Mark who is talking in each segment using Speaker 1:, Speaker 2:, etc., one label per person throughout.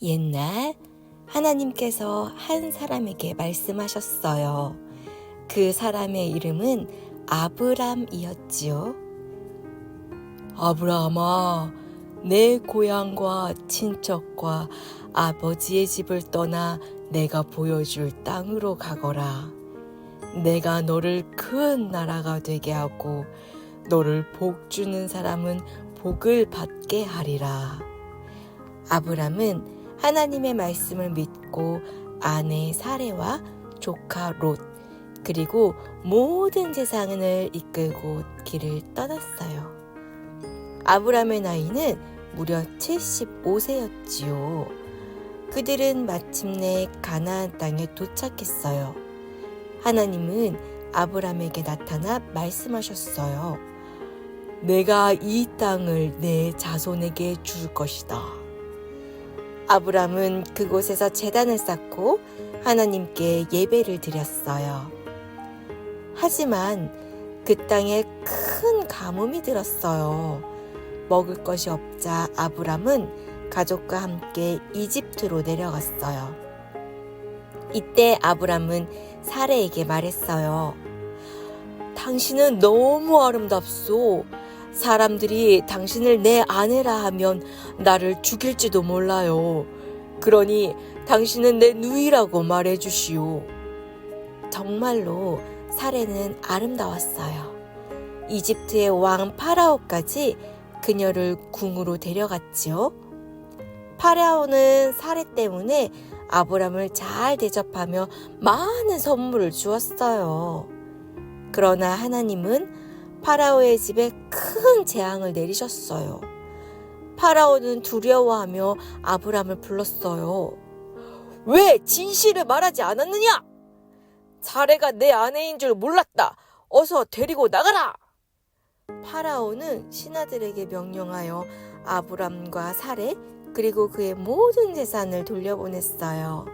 Speaker 1: 옛날 하나님께서 한 사람에게 말씀하셨어요. 그 사람의 이름은 아브람이었지요. 아브라함아, 내 고향과 친척과 아버지의 집을 떠나 내가 보여줄 땅으로 가거라. 내가 너를 큰 나라가 되게 하고 너를 복 주는 사람은 복을 받게 하리라. 아브람은 하나님의 말씀을 믿고 아내 사레와 조카 롯 그리고 모든 재산을 이끌고 길을 떠났어요. 아브람의 나이는 무려 75세였지요. 그들은 마침내 가나안 땅에 도착했어요. 하나님은 아브람에게 나타나 말씀하셨어요. 내가 이 땅을 내 자손에게 줄 것이다. 아브람은 그곳에서 재단을 쌓고 하나님께 예배를 드렸어요. 하지만 그 땅에 큰 가뭄이 들었어요. 먹을 것이 없자 아브람은 가족과 함께 이집트로 내려갔어요. 이때 아브람은 사레에게 말했어요. 당신은 너무 아름답소. 사람들이 당신을 내 아내라 하면 나를 죽일지도 몰라요. 그러니 당신은 내 누이라고 말해 주시오. 정말로 사례는 아름다웠어요. 이집트의 왕 파라오까지 그녀를 궁으로 데려갔지요. 파라오는 사례 때문에 아브람을 잘 대접하며 많은 선물을 주었어요. 그러나 하나님은 파라오의 집에 큰 재앙을 내리셨어요. 파라오는 두려워하며 아브람을 불렀어요. 왜 진실을 말하지 않았느냐? 사례가 내 아내인 줄 몰랐다. 어서 데리고 나가라! 파라오는 신하들에게 명령하여 아브람과 사례 그리고 그의 모든 재산을 돌려보냈어요.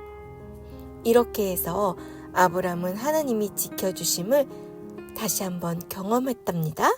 Speaker 1: 이렇게 해서 아브람은 하나님이 지켜주심을 다시 한번 경험했답니다.